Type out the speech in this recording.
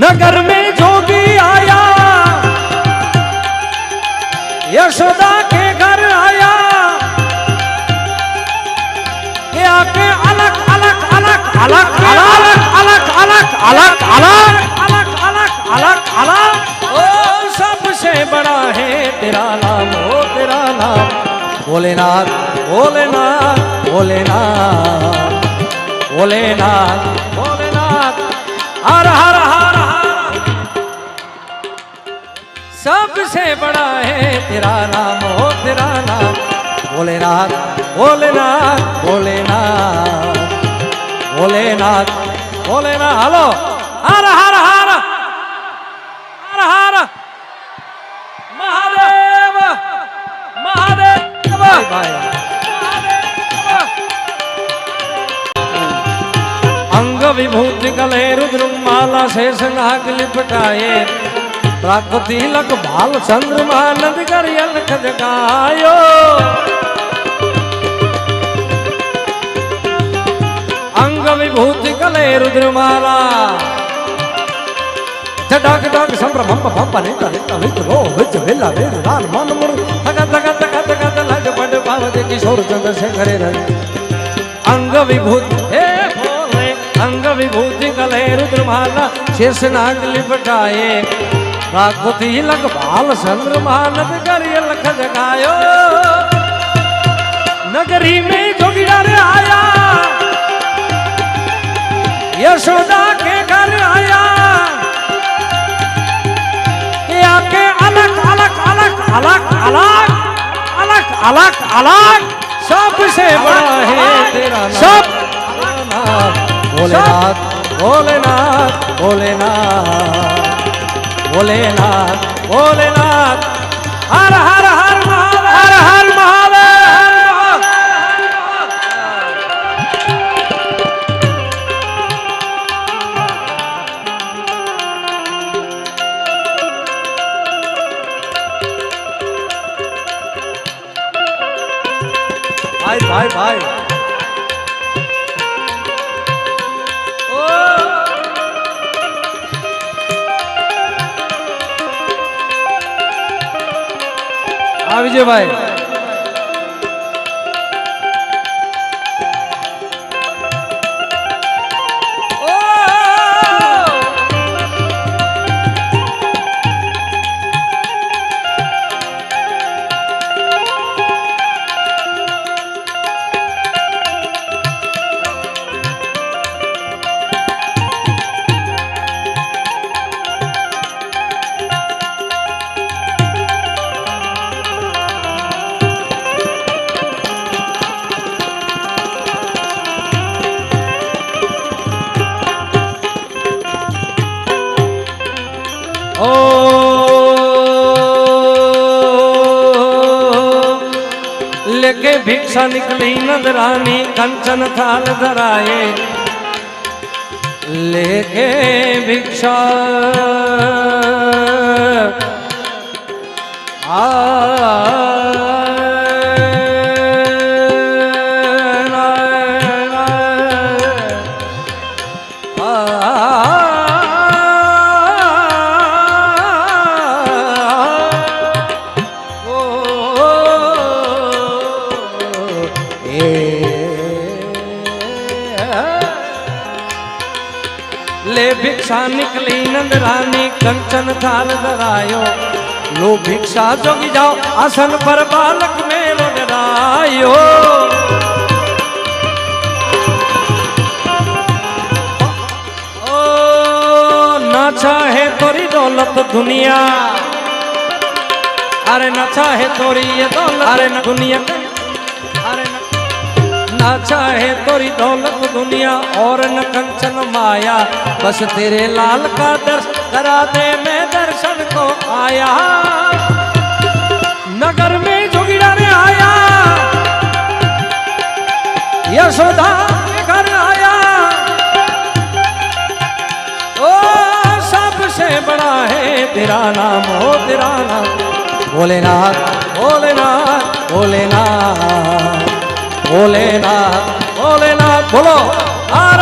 नगर में जोगी आया यशोदा के घर आया के आके अलग अलग अलग अलग अलग अलग अलग अलग अलग अलग अलग अलग अलग ओ सबसे बड़ा है तेरा नाम ओ तेरा नाम भोलेनाथ भोलेनाथ भोलेनाथ भोलेनाथ बड़ा है तेरा नाम हो तेरा नाम। भोलेनाथ भोलेनाथ भोलेनाथ भोलेनाथ भोलेनाथ हेलो हर हर हर। हर हर। महादेव महादेव। अंग विभूति कले रुद्र माला से नाग लिपटाए। रख बाल चंद्रमा नंद कर अंग विभूति कले रुद्र माला झटक डक संभ्रम भंप नित नित किशोर चंद्र शेखर रे। अंग विभूति अंग विभूति कले रुद्र माला शीर्ष नाग लिपटाए। प्राकृति लग चंद्र मानद करिय लख जगायो। नगरी में जोगिड़ा रे आया। यशोदा के घर आया। के आके अलग अलग अलग अलग अलग अलग अलग अलग सबसे बड़ा है तेरा नाम। सब भोलेनाथ भोलेनाथ भोलेनाथ भोलेनाथ भोलेनाथ। हर हर हर महादेव। हर हर महादेव। भाई भाई भाई। હા વિજયભાઈ ओ। लेके भिक्षा निकली नदरानी कंचन थाल धराए। लेके भिक्षा। ले भिक्षा भिक्षा निकली नंद रानी कंचन थाल धरायो लो भिक्षा जोग जाओ, आसन पर बालक मेरे डरायो ओ नाचा है तोरी दौलत दुनिया, अरे नाचा है तोरी ये दौलत अरे दुनिया। ना चाहे तोरी दौलत दुनिया और न कंचन माया। बस तेरे लाल का दर्शन करा दे मैं दर्शन को आया। नगर में जोगिड़ा ने आया। यशोदा घर आया। ओ, सबसे बड़ा है तेरा नाम हो तेरा नाम। भोलेनाथ भोलेनाथ भोलेनाथ। ভোলেনাথ ভোলেনাথ বলো আর